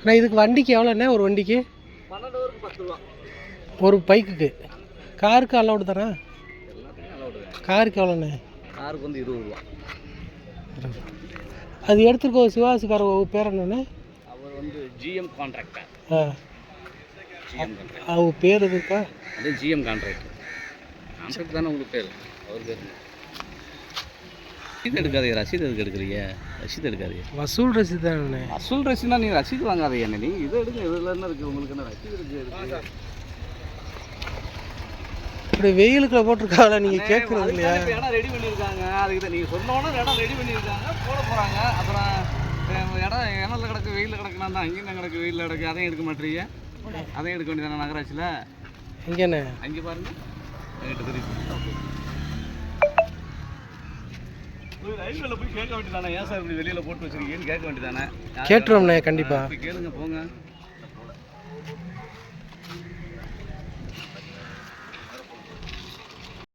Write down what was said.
அண்ணா இதுக்கு வண்டிக்கு எவ்வளோண்ணே? ஒரு வண்டிக்கு? ஒரு பைக்குக்கு. காருக்கு அலௌடு தானே? காருக்கு எவ்வளோண்ணே? காருக்கு வந்து இருபது ரூபா. அது எடுத்துருக்கோம் சிவாசுக்கார பேர் என்னண்ணே? வந்து ஜிஎம் கான்ட்ராக்டர் ஆ? ஜிஎம் கான்ட்ராக்ட் அவங்க பேர் இருக்கா? அதே ஜிஎம் கான்ட்ராக்ட் கான்ட்ராக்ட் தானே உங்களுக்கு பேர்? அவர் பேர் ரசீது எடுக்காதீங்க ரசீது எதுக்கு எடுக்கிறீங்க? ரசீது எடுக்காதீங்க. வசூல் ரசீது தானே அசூல் ரசீதுனா நீங்கள் ரசீது வாங்காதீங்க என்ன நீ? இதை எடுங்க இதில் என்ன இருக்குது உங்களுக்கு என்ன ரசீது இருக்கு? இப்படி வெயிலுக்குள்ள போட்டிருக்காங்களா நீங்கள் கேட்குறது இல்லையா? இடம் ரெடி பண்ணியிருக்காங்க. அதுக்கு நீங்கள் சொன்னோன்னே இடம் ரெடி பண்ணியிருக்காங்க. போட போகிறாங்க அப்புறம் இடம் இணல்ல கிடக்கு வெயிலில் கிடக்குனா தான் அங்கேயும் தான் கிடக்கு வெயிலில் கிடக்கு. அதையும் எடுக்க மாட்டீங்க. அதையும் எடுக்க வேண்டியதானே நகராட்சியில்? எங்கண்ணே அங்கே பாருங்க. என்கிட்ட தெரியுது. ரயில்வேல போய் கேட்க வேண்டியதானே ஏன் சார் இப்படி வெளியில் போட்டு வச்சிருக்கீங்கன்னு கேட்க வேண்டியதானே கேட்டுருவோம்ண்ணே கண்டிப்பாக போய் கேளுங்க போங்க.